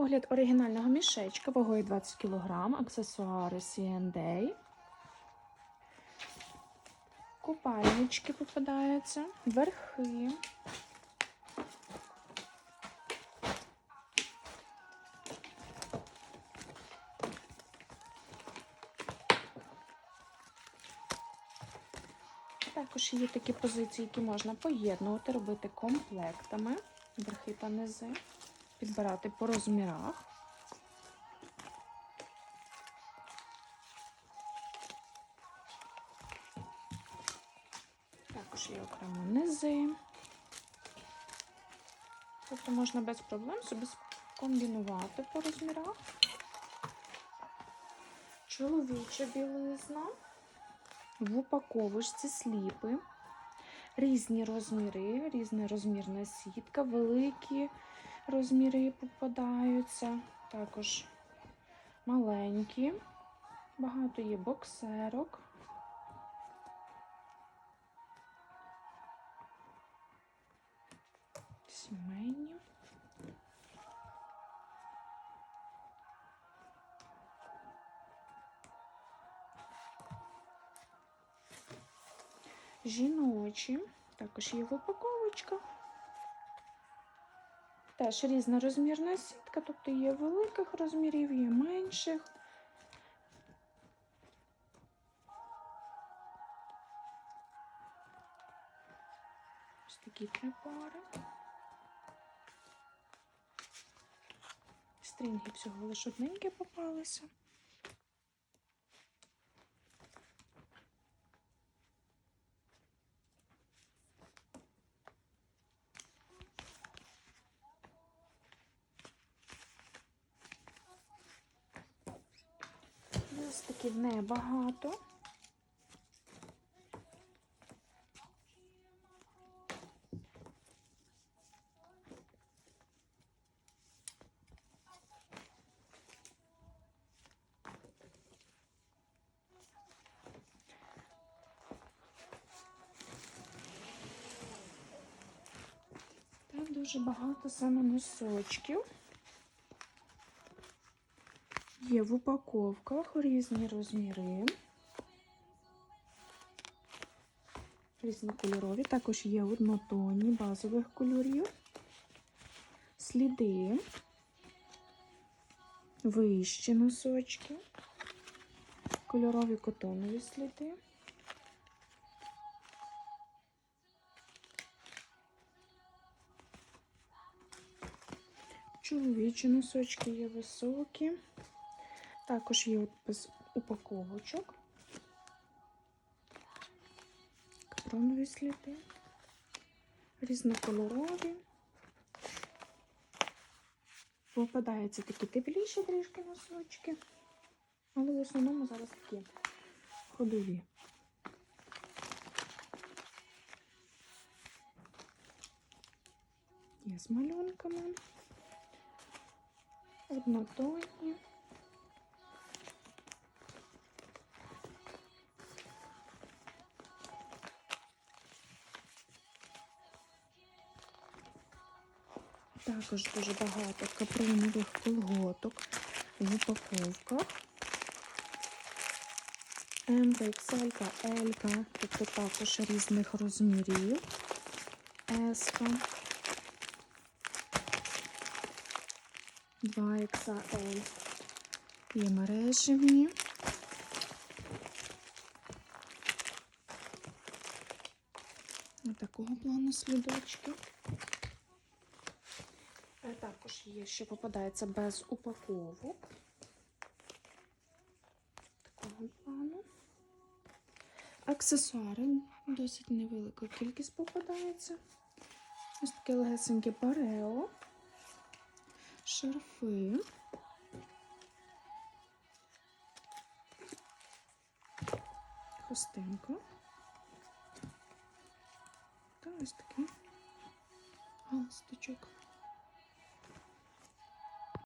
Огляд оригінального мішечка вагою 20 кг, аксесуари C&A. Купальнички попадаються, верхи. Також є такі позиції, які можна поєднувати, робити комплектами, верхи та низи, підбирати по розмірах. Також є окремо низи. Тобто можна без проблем собі комбінувати по розмірах. Чоловіча білизна в упаковочці сліпи, різні розміри, різна розмірна сітка, великі розміри попадаються, також маленькі, багато є боксерок. Сімейні. Жіночі, також є в упаковочках. Теж різна розмірна сітка, тобто є великих розмірів, є менших. Ось такі три пари. Стрінги всього лише одненькі попалися. Ось таки небагато. Там дуже багато саме носочків. Є в упаковках. Різні розміри, різнокольорові, також є однотонні базових кольорів, сліди, вищі носочки, кольорові котонові сліди. Чоловічі носочки є високі. Також є от без упаковочок. Капронові сліди, різнокольорові. Попадаються такі тепліші трішки носочки, але в основному зараз такі ходові. Є з малюнками, однотонні. Також дуже багато капронових колготок в упаковках. М, XL, L, тобто також різних розмірів. S, 2XL є мережеві. Ось такого плану слідочки. Також є, що попадається без упаковок. Такого плану. Аксесуари досить невелика кількість попадається. Ось таке легесеньке парео, шарфи. Хустинка. Та ось такий галстучок.